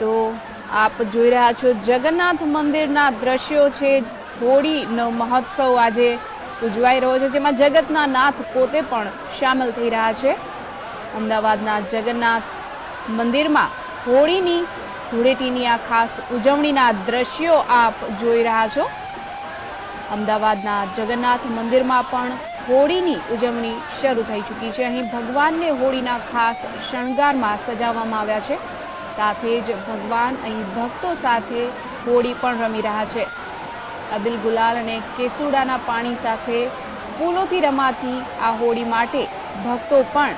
તો આપ જોઈ રહ્યા છો જગન્નાથ મંદિરના દ્રશ્યો છે. હોળીનો મહોત્સવ આજે ઉજવાઈ રહ્યો છે, જેમાં જગતના નાથ પોતે પણ સામેલ થઈ રહ્યા છે. અમદાવાદના જગન્નાથ મંદિરમાં હોળીની ધૂળેટીની આ ખાસ ઉજવણીના દ્રશ્યો આપ જોઈ રહ્યા છો. અમદાવાદના જગન્નાથ મંદિરમાં પણ હોળીની ઉજવણી શરૂ થઈ ચૂકી છે. અહીં ભગવાનને હોળીના ખાસ શણગારમાં સજાવવામાં આવ્યા છે. સાથે જ ભગવાન અહીં ભક્તો સાથે હોળી પણ રમી રહ્યા છે. અબિલ ગુલાલ અને કેસુડાના પાણી સાથે ફૂલોથી રમાતી આ હોળી માટે ભક્તો પણ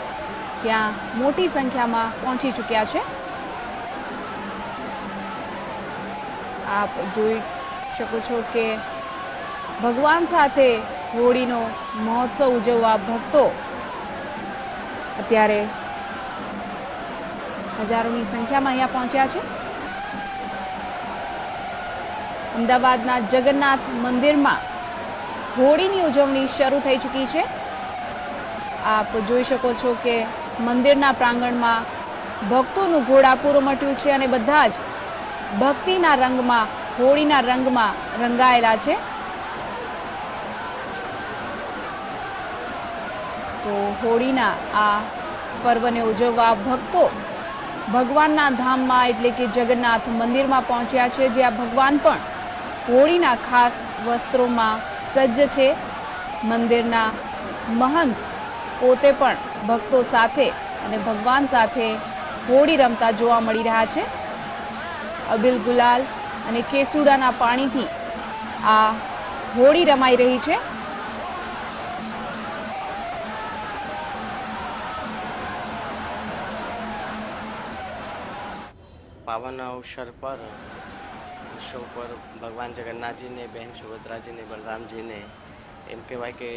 ત્યાં મોટી સંખ્યામાં પહોંચી ચૂક્યા છે. આપ જોઈ શકો છો કે ભગવાન સાથે હોળીનો મહોત્સવ ઉજવવા ભક્તો અત્યારે હજારોની સંખ્યામાં અહીંયા પહોંચ્યા છે. અમદાવાદના જગન્નાથ મંદિરમાં હોળીની ઉજવણી શરૂ થઈ ચૂકી છે. આપ જોઈ શકો છો કે મંદિરના પ્રાંગણમાં ભક્તોનું ઘોડાપૂર મટ્યું છે અને બધા જ ભક્તિના રંગમાં, હોળીના રંગમાં રંગાયેલા છે. તો હોળીના આ પર્વને ઉજવવા ભક્તો ભગવાનના ધામમાં એટલે કે જગન્નાથ મંદિરમાં પહોંચ્યા છે જ્યાં ભગવાન પણ હોળીના ખાસ વસ્ત્રોમાં સજ્જ છે. મંદિરના મહંત પોતે પણ ભક્તો સાથે અને ભગવાન સાથે હોળી રમતા જોવા મળી રહ્યા છે. અબિલ ગુલાલ અને કેસુડાના પાણીથી આ હોળી રમાઈ રહી છે. પાવન અવસર પર ઉત્સવ પર ભગવાન જગન્નાથજીને બહેન સુભદ્રાજીને, બલરામજીને એમ કહેવાય કે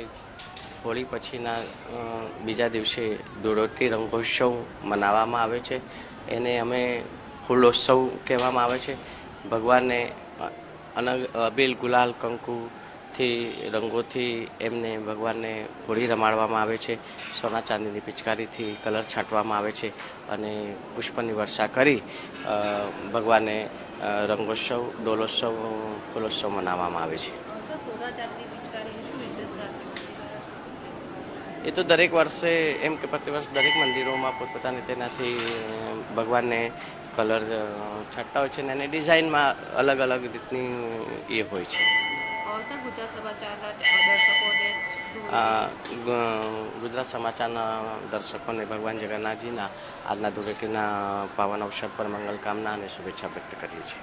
હોળી પછીના બીજા દિવસે ધૂળોટી રંગોત્સવ મનાવવામાં આવે છે. એને અમે ફૂલોત્સવ કહેવામાં આવે છે. ભગવાનને અનગ, અબીલ ગુલાલ કંકુથી રંગોથી એમને ભગવાનને હોળી રમાડવામાં આવે છે. સોના ચાંદીની પિચકારીથી કલર છાંટવામાં આવે છે અને પુષ્પની વર્ષા કરી ભગવાને રંગોત્સવ, ડોલોત્સવ, ફૂલોત્સવ મનાવવામાં આવે છે. એ તો દરેક વર્ષે એમ કે પ્રતિવર્ષ દરેક મંદિરોમાં પોતપોતાની તેનાથી ભગવાનને કલર છાંટતા હોય છે ને એની ડિઝાઇનમાં અલગ અલગ રીતની એ હોય છે. ગુજરાત સમાચારના દર્શકોને ભગવાન જગન્નાથજીના આજના ધૂળેટીના પાવન અવસર પર મંગલ કામના અને શુભેચ્છા વ્યક્ત કરીએ છીએ.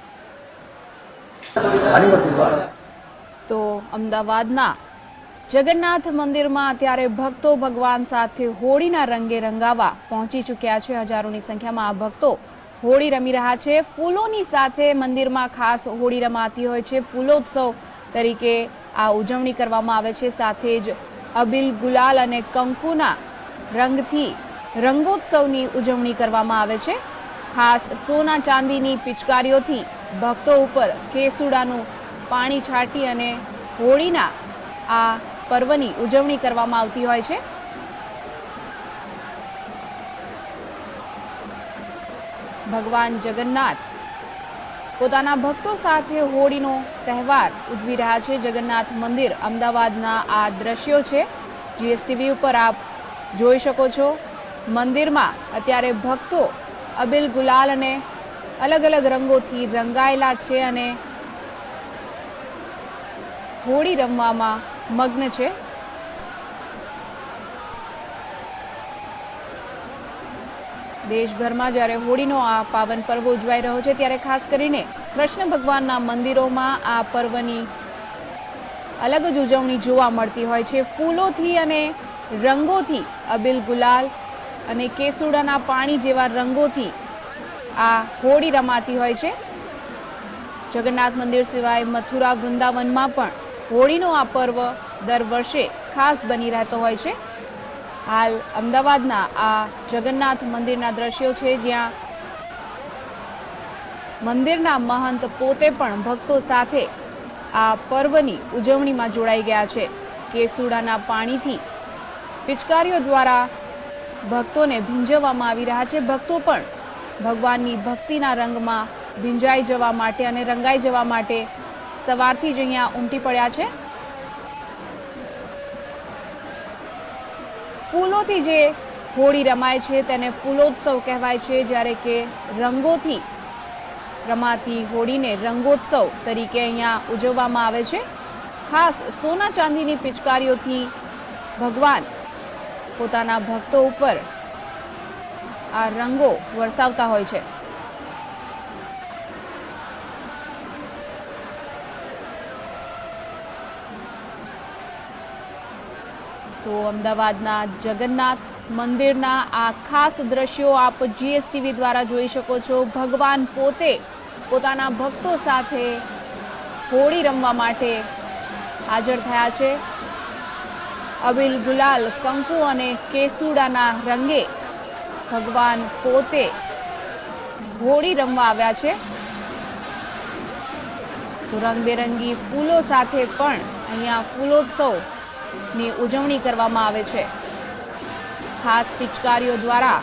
તો અમદાવાદના જગન્નાથ મંદિરમાં અત્યારે ભક્તો ભગવાન સાથે હોળીના રંગે રંગાવા પહોંચી ચૂક્યા છે. હજારોની સંખ્યામાં આ ભક્તો હોળી રમી રહ્યા છે. ફૂલોની સાથે મંદિરમાં ખાસ હોળી રમાતી હોય છે. ફૂલોત્સવ તરીકે આ ઉજવણી કરવામાં આવે છે. સાથે જ અબિલ ગુલાલ અને કંકુના રંગથી રંગોત્સવની ઉજવણી કરવામાં આવે છે. ખાસ સોના ચાંદીની પિચકારીઓથી ભક્તો ઉપર કેસુડાનું પાણી છાંટી અને હોળીના આ પર્વની ઉજવણી કરવામાં આવતી હોય છે. ભગવાન જગન્નાથ પોતાના ભક્તો સાથે હોળીનો તહેવાર ઉજવી રહ્યા છે. જગન્નાથ મંદિર અમદાવાદના આ દ્રશ્યો છે. જીએસટીવી ઉપર આપ જોઈ શકો છો. મંદિરમાં અત્યારે ભક્તો અબિલ ગુલાલ અને અલગ અલગ રંગોથી રંગાયેલા છે અને હોળી રમવામાં મગ્ન છે. દેશભરમાં જ્યારે હોળીનો આ પાવન પર્વ ઉજવાઈ રહ્યો છે, ત્યારે ખાસ કરીને કૃષ્ણ ભગવાનના મંદિરોમાં આ પર્વની અલગ જ ઉજવણી જોવા મળતી હોય છે. ફૂલોથી અને રંગોથી અબિલ ગુલાલ અને કેસુડાના પાણી જેવા રંગોથી આ હોળી રમાતી હોય છે. જગન્નાથ મંદિર સિવાય મથુરા વૃંદાવનમાં પણ હોળીનો આ પર્વ દર વર્ષે ખાસ બની રહેતો હોય છે. હાલ અમદાવાદના આ જગન્નાથ મંદિરના દ્રશ્યો છે, જ્યાં મંદિરના મહંત પોતે પણ ભક્તો સાથે આ પર્વની ઉજવણીમાં જોડાઈ ગયા છે. કેસુડાના પાણીથી પિચકારીઓ દ્વારા ભક્તોને ભીંજવવામાં આવી રહ્યા છે. ભક્તો પણ ભગવાનની ભક્તિના રંગમાં ભીંજાઈ જવા માટે અને રંગાઈ જવા માટે સવારથી જ અહીંયા ઉમટી પડ્યા છે. ફૂલોથી જે હોળી રમાય છે તેને ફૂલોત્સવ કહેવાય છે, જ્યારે કે રંગોથી રમાતી હોળીને રંગોત્સવ તરીકે અહીંયા ઉજવવામાં આવે છે. ખાસ સોના ચાંદીની પિચકારીઓથી ભગવાન પોતાના ભક્તો ઉપર આ રંગો વરસાવતા હોય છે. તો અમદાવાદના જગન્નાથ મંદિરના આ ખાસ દ્રશ્યો આપ જીએસટીવી દ્વારા જોઈ શકો છો. ભગવાન પોતે પોતાના ભક્તો સાથે હોળી રમવા માટે હાજર થયા છે. અબિલ ગુલાલ, કંકુ અને કેસુડાના રંગે ભગવાન પોતે હોળી રમવા આવ્યા છે. રંગબેરંગી ફૂલો સાથે પણ અહીંયા ફૂલોત્સવની ઉજવણી કરવામાં આવે છે. ખાસ પિચકારીઓ દ્વારા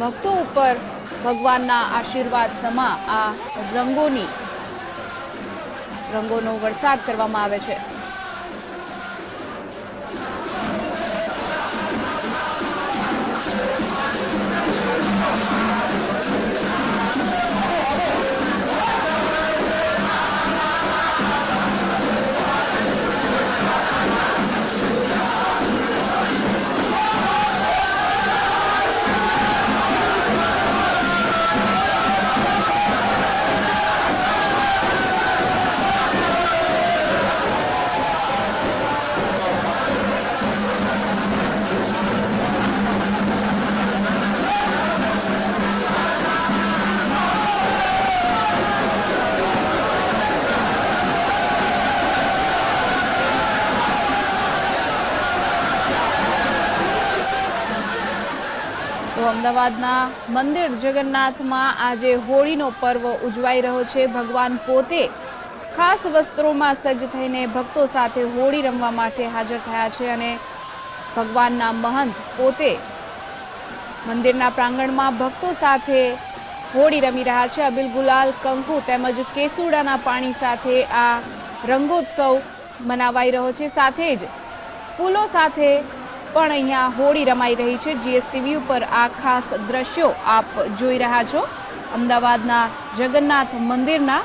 ભક્તો ઉપર ભગવાનના આશીર્વાદ સમા આ રંગોની, રંગોનો વરસાદ કરવામાં આવે છે. અમદાવાદના મંદિર જગન્નાથમાં આજે હોળીનો પર્વ ઉજવાઈ રહ્યો છે. ભગવાન પોતે ખાસ વસ્ત્રોમાં સજ્જ થઈને ભક્તો સાથે હોળી રમવા માટે હાજર થયા છે અને ભગવાનના મહંત પોતે મંદિરના પ્રાંગણમાં ભક્તો સાથે હોળી રમી રહ્યા છે. અબિલ ગુલાલ, કંકુ તેમજ કેસુડાના પાણી સાથે આ રંગોત્સવ મનાવાઈ રહ્યો છે. સાથે જ ફૂલો સાથે પણ અહીંયા હોળી રમાઈ રહી છે. જીએસટીવી ઉપર આ ખાસ દ્રશ્યો આપ જોઈ રહ્યા છો. અમદાવાદના જગન્નાથ મંદિરના,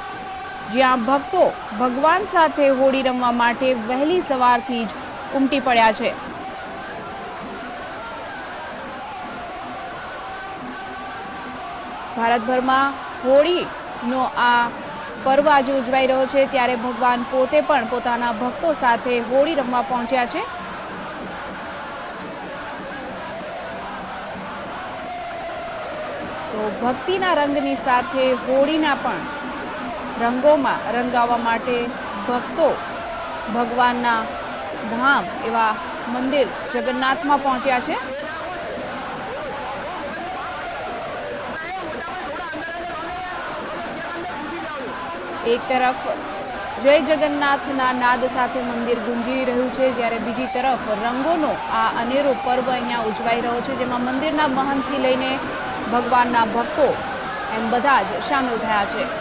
જ્યાં ભક્તો ભગવાન સાથે હોળી રમવા માટે વહેલી સવારથી જ ઉમટી પડ્યા છે. ભારતભરમાં હોળીનો આ પર્વ આજે ઉજવાઈ રહ્યો છે. ત્યારે ભગવાન પોતે પણ પોતાના ભક્તો સાથે હોળી રમવા પહોંચ્યા છે. તો ભક્તિના રંગની સાથે હોળીના પણ રંગોમાં રંગાવવા માટે ભક્તો ભગવાનના ધામ એવા મંદિર જગન્નાથમાં પહોંચ્યા છે. એક તરફ જય જગન્નાથના નાદ સાથે મંદિર ગુંજી રહ્યું છે, જ્યારે બીજી તરફ રંગોનો આ અનેરો પર્વ અહીંયા ઉજવાઈ રહ્યો છે, જેમાં મંદિરના મહંતથી લઈને ભગવાનના ભક્તો એમ બધા જ સામેલ થયા છે.